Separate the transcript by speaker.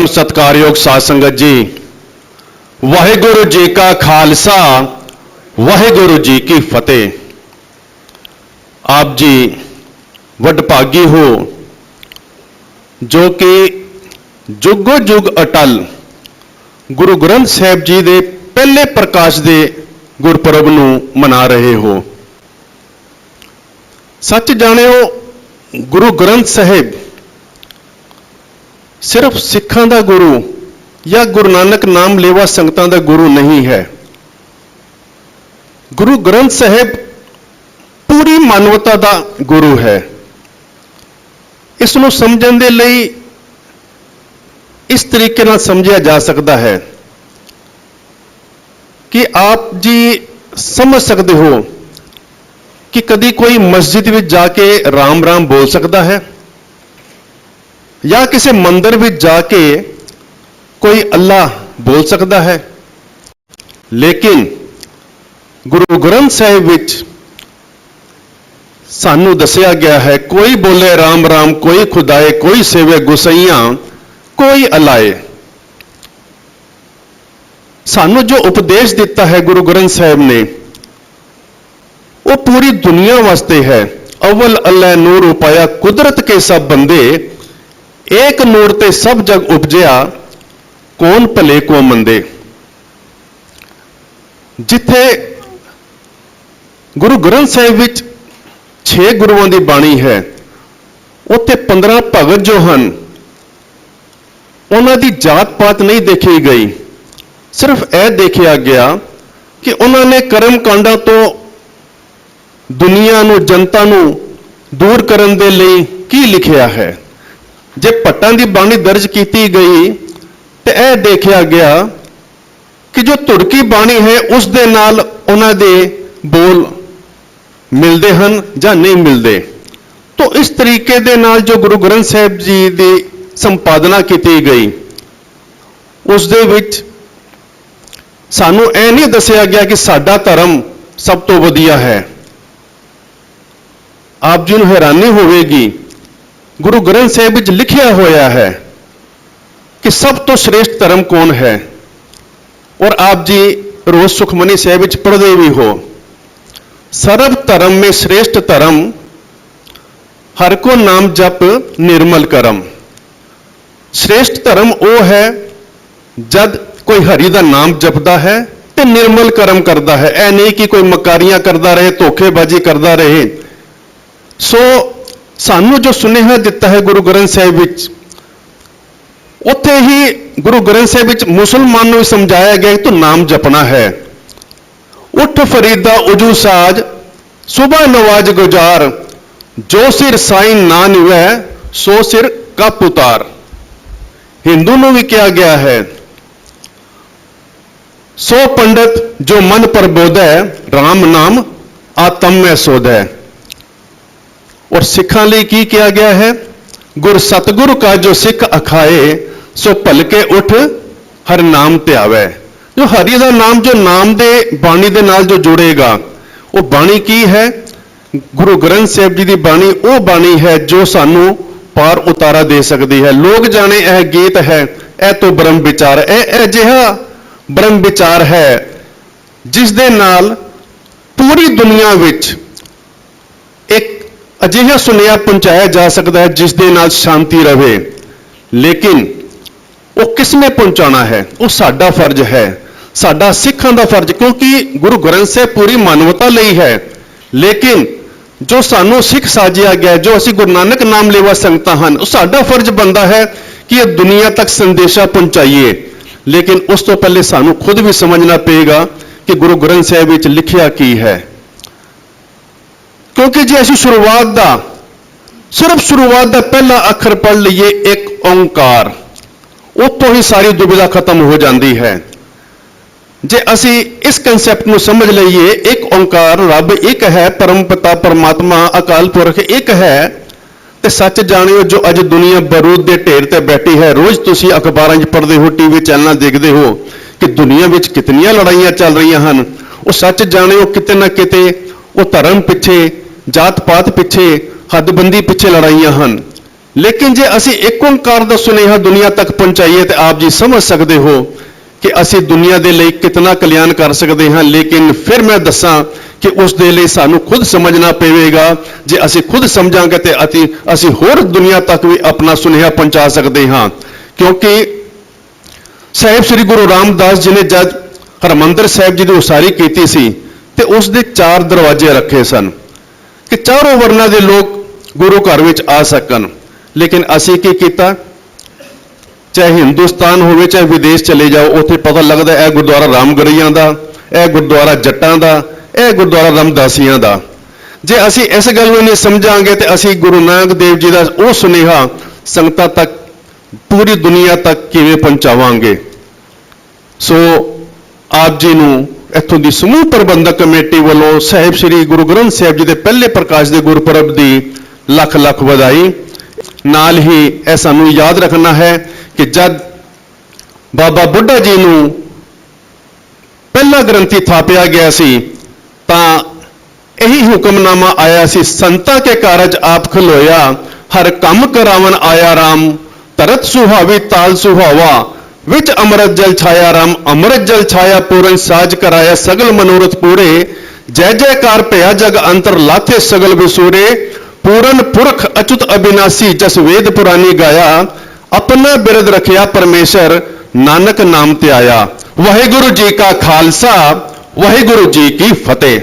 Speaker 1: ਪਰਮ ਸਤਕਾਰਯੋਗ ਸਾਧ ਸੰਗਤ ਜੀ। ਵਾਹਿਗੁਰੂ ਜੀ ਕਾ ਖਾਲਸਾ, ਵਾਹਿਗੁਰੂ ਜੀ ਕੀ ਫਤਿਹ। ਆਪ ਜੀ ਵਡਭਾਗੀ ਹੋ, ਜੋ ਕਿ ਜੁਗੋ ਜੁਗ ਅਟਲ ਗੁਰੂ ਗ੍ਰੰਥ ਸਾਹਿਬ ਜੀ ਦੇ ਪਹਿਲੇ ਪ੍ਰਕਾਸ਼ ਦੇ ਗੁਰਪੁਰਬ ਨੂੰ ਮਨਾ ਰਹੇ ਹੋ। ਸੱਚ ਜਾਣਿਓ, ਗੁਰੂ ਗ੍ਰੰਥ ਸਾਹਿਬ ਸਿਰਫ ਸਿੱਖਾਂ ਦਾ ਗੁਰੂ ਜਾਂ ਗੁਰੂ ਨਾਨਕ ਨਾਮ ਲੇਵਾ ਸੰਗਤਾਂ ਦਾ ਗੁਰੂ ਨਹੀਂ ਹੈ। ਗੁਰੂ ਗ੍ਰੰਥ ਸਾਹਿਬ ਪੂਰੀ ਮਾਨਵਤਾ ਦਾ ਗੁਰੂ ਹੈ। ਇਸ ਨੂੰ ਸਮਝਣ ਦੇ ਲਈ ਇਸ ਤਰੀਕੇ ਨਾਲ ਸਮਝਿਆ ਜਾ ਸਕਦਾ ਹੈ ਕਿ ਆਪ ਜੀ ਸਮਝ ਸਕਦੇ ਹੋ ਕਿ ਕਦੀ ਕੋਈ ਮਸਜਿਦ ਵਿੱਚ ਜਾ ਕੇ ਰਾਮ ਰਾਮ ਬੋਲ ਸਕਦਾ ਹੈ। ਜਾਂ ਕਿਸੇ ਮੰਦਰ ਵਿੱਚ ਜਾ ਕੇ ਕੋਈ ਅੱਲਾ ਬੋਲ ਸਕਦਾ ਹੈ। ਲੇਕਿਨ ਗੁਰੂ ਗ੍ਰੰਥ ਸਾਹਿਬ ਵਿੱਚ ਸਾਨੂੰ ਦੱਸਿਆ ਗਿਆ ਹੈ, ਕੋਈ ਬੋਲੇ ਰਾਮ ਰਾਮ, ਕੋਈ ਖੁਦਾਏ, ਕੋਈ ਸੇਵੇ ਗੁਸਈਆਂ, ਕੋਈ ਅਲਾਏ। ਸਾਨੂੰ ਜੋ ਉਪਦੇਸ਼ ਦਿੱਤਾ ਹੈ ਗੁਰੂ ਗ੍ਰੰਥ ਸਾਹਿਬ ਨੇ, ਉਹ ਪੂਰੀ ਦੁਨੀਆ ਵਾਸਤੇ ਹੈ। ਅਵਲ ਅੱਲਾ ਨੂਰ ਉਪਾਇਆ ਕੁਦਰਤ ਕੇ ਸਭ ਬੰਦੇ ਏਕ ਨੂਰ ਤੇ ਸਭ ਜਗ ਉਪਜਿਆ, ਕੌਣ ਭਲੇ ਕੋ ਮੰਦੇ? ਜਿੱਥੇ ਗੁਰੂ ਗ੍ਰੰਥ ਸਾਹਿਬ ਵਿੱਚ 6 ਗੁਰੂਆਂ ਦੀ ਬਾਣੀ ਹੈ, ਉੱਥੇ 15 ਭਗਤ ਜੋ ਹਨ, ਉਹਨਾਂ ਦੀ ਜਾਤ ਪਾਤ ਨਹੀਂ ਦੇਖੀ ਗਈ। ਸਿਰਫ ਇਹ ਦੇਖਿਆ ਗਿਆ ਕਿ ਉਹਨਾਂ ਨੇ ਕਰਮ ਕਾਂਡਾਂ ਤੋਂ ਦੁਨੀਆ ਨੂੰ, ਜਨਤਾ ਨੂੰ ਦੂਰ ਕਰਨ ਦੇ ਲਈ ਕੀ ਲਿਖਿਆ ਹੈ? ਜੇ ਭੱਟਾਂ ਦੀ ਬਾਣੀ ਦਰਜ ਕੀਤੀ ਗਈ, ਤੇ ਇਹ ਦੇਖਿਆ ਗਿਆ ਕਿ ਜੋ ਤੁਰਕੀ ਬਾਣੀ ਹੈ, ਉਸ ਦੇ ਨਾਲ ਉਹਨਾਂ ਦੇ ਬੋਲ ਮਿਲਦੇ ਹਨ ਜਾਂ ਨਹੀਂ ਮਿਲਦੇ। ਤੋਂ ਇਸ ਤਰੀਕੇ ਦੇ ਨਾਲ ਜੋ ਗੁਰੂ ਗ੍ਰੰਥ ਸਾਹਿਬ ਜੀ ਦੀ ਸੰਪਾਦਨਾ ਕੀਤੀ ਗਈ, ਉਸ ਦੇ ਵਿੱਚ ਸਾਨੂੰ ਇਹ ਨਹੀਂ ਦੱਸਿਆ ਗਿਆ ਕਿ ਸਾਡਾ ਧਰਮ ਸਭ ਤੋਂ ਵਧੀਆ ਹੈ। ਆਪ ਜੀ ਨੂੰ ਹੈਰਾਨੀ ਹੋਵੇਗੀ ਗੁਰੂ ਗ੍ਰੰਥ ਸਾਹਿਬ ਵਿੱਚ ਲਿਖਿਆ ਹੋਇਆ ਹੈ ਕਿ ਸਭ ਤੋਂ ਸ੍ਰੇਸ਼ਟ ਧਰਮ ਕੌਣ ਹੈ? ਔਰ ਆਪ ਜੀ ਰੋਜ਼ ਸੁਖਮਨੀ ਸਾਹਿਬ ਵਿੱਚ ਪੜ੍ਹਦੇ ਵੀ ਹੋ ਸਰਬ ਧਰਮ ਮੇ ਸ੍ਰੇਸ਼ਟ ਧਰਮ, ਹਰ ਕੋ ਨਾਮ ਜਪ ਨਿਰਮਲ ਕਰਮ। ਸ੍ਰੇਸ਼ਟ ਧਰਮ ਉਹ ਹੈ ਜਦ ਕੋਈ ਹਰੀ ਦਾ ਨਾਮ ਜਪਦਾ ਹੈ ਤੇ ਨਿਰਮਲ ਕਰਮ ਕਰਦਾ ਹੈ। ਇਹ ਨਹੀਂ ਕਿ ਕੋਈ ਮਕਾਰੀਆਂ ਕਰਦਾ ਰਹੇ, ਧੋਖੇਬਾਜ਼ੀ ਕਰਦਾ ਰਹੇ। ਸੋ ਸਾਨੂੰ ਜੋ ਸੁਨੇਹਾ ਦਿੱਤਾ ਹੈ ਗੁਰੂ ਗ੍ਰੰਥ ਸਾਹਿਬ ਵਿੱਚ, ਉੱਥੇ ਹੀ ਗੁਰੂ ਗ੍ਰੰਥ ਸਾਹਿਬ ਵਿੱਚ ਮੁਸਲਮਾਨ ਨੂੰ ਸਮਝਾਇਆ ਗਿਆ ਕਿ ਤੂੰ ਨਾਮ ਜਪਣਾ ਹੈ। ਉਠ ਫਰੀਦਾ, ਉਜੂ ਸਾਜ ਸੁਬਾ ਨਵਾਜ ਗੁਜ਼ਾਰ, ਜੋ ਸਿਰ ਸਾਈਂ ਨਾ ਨਿਵੈ ਸੋ ਸਿਰ ਕੱਪ ਉਤਾਰ। ਹਿੰਦੂ ਨੂੰ ਵੀ ਕਿਹਾ ਗਿਆ ਹੈ, ਸੋ ਪੰਡਤ ਜੋ ਮਨ ਪ੍ਰਬੋਧੈ RAM ਨਾਮ ਆਤਮ ਮੈਂ ਸੋਧੈ। ਔਰ ਸਿੱਖਾਂ ਲਈ ਕੀ ਕਿਹਾ ਗਿਆ ਹੈ? ਗੁਰ ਸਤਗੁਰ ਕਾ ਜੋ ਸਿੱਖ ਅਖਾਏ, ਸੋ ਭਲਕੇ ਉਠ, ਹਰ ਨਾਮ ਧਿਆਵੈ ਜੋ ਹਰੀ ਦਾ ਨਾਮ, ਜੋ ਨਾਮ ਦੇ, ਬਾਣੀ ਦੇ ਨਾਲ ਜੋ ਜੁੜੇਗਾ, ਉਹ ਬਾਣੀ ਕੀ ਹੈ? ਗੁਰੂ ਗ੍ਰੰਥ ਸਾਹਿਬ ਜੀ ਦੀ ਬਾਣੀ, ਉਹ ਬਾਣੀ ਹੈ ਜੋ ਸਾਨੂੰ ਪਾਰ ਉਤਾਰਾ ਦੇ ਸਕਦੀ ਹੈ। ਲੋਕ ਜਾਣੇ ਇਹ ਗੀਤ ਹੈ, ਇਹ ਤੋਂ ਬ੍ਰਹਮ ਵਿਚਾਰ, ਇਹ ਅਜਿਹਾ ਬ੍ਰਹਮ ਵਿਚਾਰ ਹੈ ਜਿਸ ਦੇ ਨਾਲ ਪੂਰੀ ਦੁਨੀਆ ਵਿੱਚ ਅਜਿਹਾ ਸੁਨੇਹਾ ਪਹੁੰਚਾਇਆ ਜਾ ਸਕਦਾ ਹੈ ਜਿਸ ਦੇ ਨਾਲ ਸ਼ਾਂਤੀ ਰਵੇ। ਲੇਕਿਨ ਉਹ ਕਿਸ ਨੇ ਪਹੁੰਚਾਉਣਾ ਹੈ? ਉਹ ਸਾਡਾ ਫਰਜ਼ ਹੈ। ਸਾਡਾ ਸਿੱਖਾਂ ਦਾ ਫਰਜ਼, ਕਿਉਂਕਿ ਗੁਰੂ ਗ੍ਰੰਥ ਸਾਹਿਬ ਪੂਰੀ ਮਾਨਵਤਾ ਲਈ ਹੈ। ਲੇਕਿਨ ਜੋ ਸਾਨੂੰ ਸਿੱਖ ਸਾਜਿਆ ਗਿਆ, ਜੋ ਅਸੀਂ ਗੁਰੂ ਨਾਨਕ ਨਾਮ ਲੇਵਾ ਸੰਗਤਾਂ ਹਨ, ਉਹ ਸਾਡਾ ਫਰਜ਼ ਬਣਦਾ ਹੈ ਕਿ ਇਹ ਦੁਨੀਆ ਤੱਕ ਸੰਦੇਸ਼ਾ ਪਹੁੰਚਾਈਏ। ਲੇਕਿਨ ਉਸ ਤੋਂ ਪਹਿਲੇ ਸਾਨੂੰ ਖੁਦ ਵੀ ਸਮਝਣਾ ਪਏਗਾ ਕਿ ਗੁਰੂ ਗ੍ਰੰਥ ਸਾਹਿਬ ਵਿੱਚ ਲਿਖਿਆ ਕੀ ਹੈ। ਕਿਉਂਕਿ ਜੇ ਅਸੀਂ ਸ਼ੁਰੂਆਤ ਦਾ, ਸਿਰਫ ਸ਼ੁਰੂਆਤ ਦਾ ਪਹਿਲਾ ਅੱਖਰ ਪੜ੍ਹ ਲਈਏ, ਇੱਕ ਓੰਕਾਰ ਉੱਥੋਂ ਹੀ ਸਾਰੀ ਦੁਬਿਧਾ ਖਤਮ ਹੋ ਜਾਂਦੀ ਹੈ। ਜੇ ਅਸੀਂ ਇਸ ਕਨਸੈਪਟ ਨੂੰ ਸਮਝ ਲਈਏ, ਇੱਕ ਓੰਕਾਰ ਰੱਬ ਇੱਕ ਹੈ, ਪਰਮ ਪਿਤਾ, ਪਰਮਾਤਮਾ, ਅਕਾਲ ਪੁਰਖ ਇੱਕ ਹੈ, ਤੇ ਸੱਚ ਜਾਣਿਓ ਜੋ ਅੱਜ ਦੁਨੀਆ ਬਰੂਦ ਦੇ ਢੇਰ ਤੇ ਬੈਠੀ ਹੈ। ਰੋਜ਼ ਤੁਸੀਂ ਅਖਬਾਰਾਂ 'ਚ ਪੜ੍ਹਦੇ ਹੋ ਟੀਵੀ ਚੈਨਲਾਂ ਦੇਖਦੇ ਹੋ ਕਿ ਦੁਨੀਆ ਵਿੱਚ ਕਿਤਨੀਆਂ ਲੜਾਈਆਂ ਚੱਲ ਰਹੀਆਂ ਹਨ। ਉਹ ਸੱਚ ਜਾਣਿਓ ਕਿਤੇ ਨਾ ਕਿਤੇ ਉਹ ਧਰਮ ਪਿੱਛੇ ਜਾਤ ਪਾਤ ਪਿੱਛੇ, ਹੱਦਬੰਦੀ ਪਿੱਛੇ ਲੜਾਈਆਂ ਹਨ। ਲੇਕਿਨ ਜੇ ਅਸੀਂ ਇੱਕ ਓੰਕਾਰ ਦਾ ਸੁਨੇਹਾ ਦੁਨੀਆ ਤੱਕ ਪਹੁੰਚਾਈਏ ਤੇ ਆਪ ਜੀ ਸਮਝ ਸਕਦੇ ਹੋ ਕਿ ਅਸੀਂ ਦੁਨੀਆ ਦੇ ਲਈ ਕਿਤਨਾ ਕਲਿਆਣ ਕਰ ਸਕਦੇ ਹਾਂ। ਲੇਕਿਨ ਫਿਰ ਮੈਂ ਦੱਸਾਂ ਕਿ ਉਸ ਦੇ ਲਈ ਸਾਨੂੰ ਖੁਦ ਸਮਝਣਾ ਪਵੇਗਾ। ਜੇ ਅਸੀਂ ਖੁਦ ਸਮਝਾਂਗੇ ਤੇ ਅਸੀਂ ਅਸੀਂ ਹੋਰ ਦੁਨੀਆ ਤੱਕ ਵੀ ਆਪਣਾ ਸੁਨੇਹਾ ਪਹੁੰਚਾ ਸਕਦੇ ਹਾਂ। ਕਿਉਂਕਿ ਸਾਹਿਬ ਸ੍ਰੀ ਗੁਰੂ ਰਾਮਦਾਸ ਜੀ ਨੇ ਜਦ ਹਰਮੰਦਰ ਸਾਹਿਬ ਜੀ ਦੀ ਉਸਾਰੀ ਕੀਤੀ ਸੀ ਤੇ ਉਸ ਦੇ ਚਾਰ ਦਰਵਾਜ਼ੇ ਰੱਖੇ ਸਨ। ਕਿ ਚਾਰੋਂ ਵਰਨਾਂ ਦੇ ਲੋਕ ਗੁਰੂ ਘਰ ਵਿੱਚ ਆ ਸਕਣ। ਲੇਕਿਨ ਅਸੀਂ ਕੀ ਕੀਤਾ? ਚਾਹੇ ਹਿੰਦੁਸਤਾਨ ਹੋਵੇ, ਚਾਹੇ ਵਿਦੇਸ਼ ਚਲੇ ਜਾਓ, ਉੱਥੇ ਪਤਾ ਲੱਗਦਾ ਇਹ ਗੁਰਦੁਆਰਾ ਰਾਮਗੜੀਆਂ ਦਾ, ਇਹ ਗੁਰਦੁਆਰਾ ਜੱਟਾਂ ਦਾ, ਇਹ ਗੁਰਦੁਆਰਾ ਰਮਦਾਸੀਆਂ ਦਾ। ਜੇ ਅਸੀਂ ਇਸ ਗੱਲ ਨੂੰ ਨਹੀਂ ਸਮਝਾਂਗੇ ਤੇ ਅਸੀਂ ਗੁਰੂ ਨਾਨਕ ਦੇਵ ਜੀ ਦਾ ਉਹ ਸੁਨੇਹਾ ਸੰਗਤਾਂ ਤੱਕ, ਪੂਰੀ ਦੁਨੀਆ ਤੱਕ ਕਿਵੇਂ ਪਹੁੰਚਾਵਾਂਗੇ? ਸੋ ਆਪ ਜੀ ਨੂੰ ਇੱਥੋਂ ਦੀ ਸਮੂਹ ਪ੍ਰਬੰਧਕ ਕਮੇਟੀ ਵੱਲੋਂ ਸਾਹਿਬ ਸ੍ਰੀ ਗੁਰੂ ਗ੍ਰੰਥ ਸਾਹਿਬ ਜੀ ਦੇ ਪਹਿਲੇ ਪ੍ਰਕਾਸ਼ ਦੇ ਗੁਰਪੁਰਬ ਦੀ ਲੱਖ ਲੱਖ ਵਧਾਈ। ਨਾਲ ਹੀ ਇਹ ਸਾਨੂੰ ਯਾਦ ਰੱਖਣਾ ਹੈ ਕਿ ਜਦ ਬਾਬਾ ਬੁੱਢਾ ਜੀ ਨੂੰ ਪਹਿਲਾ ਗ੍ਰੰਥੀ ਥਾਪਿਆ ਗਿਆ ਸੀ, ਤਾਂ ਇਹੀ ਹੁਕਮਨਾਮਾ ਆਇਆ ਸੀ, ਸੰਤਾ ਕੇ ਕਾਰਜ ਆਪ ਖਲੋਇਆ, ਹਰ ਕੰਮ ਕਰਾਵਨ ਆਇਆ RAM ਤਰਤ ਸੁਹਾਵੀ ਤਾਲ ਸੁਹਾਵਾ ਵਿੱਚ ਅੰਮ੍ਰਿਤ ਜਲ ਛਾਇਆ, ਰਾਮ ਅੰਮ੍ਰਿਤ ਜਲ ਛਾਇਆ, ਪੂਰਨ ਸਾਜ ਕਰਾਇਆ, ਸਗਲ ਮਨੋਰਥ ਪੂਰੇ। ਜੈ ਜੈਕਾਰ ਭਇਆ ਜਗ ਅੰਤਰ ਲਾਥੇ ਸਗਲ ਵਿਸੂਰੇ। ਪੂਰਨ ਪੁਰਖ ਅਚੁਤ ਅਬਿਨਾਸੀ, ਜਸ ਵੇਦ ਪੁਰਾਣੀ ਗਾਇਆ। ਆਪਣਾ ਬਿਰਦ ਰਖਿਆ ਪਰਮੇਸ਼ਰ, ਨਾਨਕ ਨਾਮ ਤੇ ਆਇਆ ਵਾਹਿਗੁਰੂ ਜੀ ਕਾ ਖਾਲਸਾ, ਵਾਹਿਗੁਰੂ ਜੀ ਕੀ ਫਤਿਹ।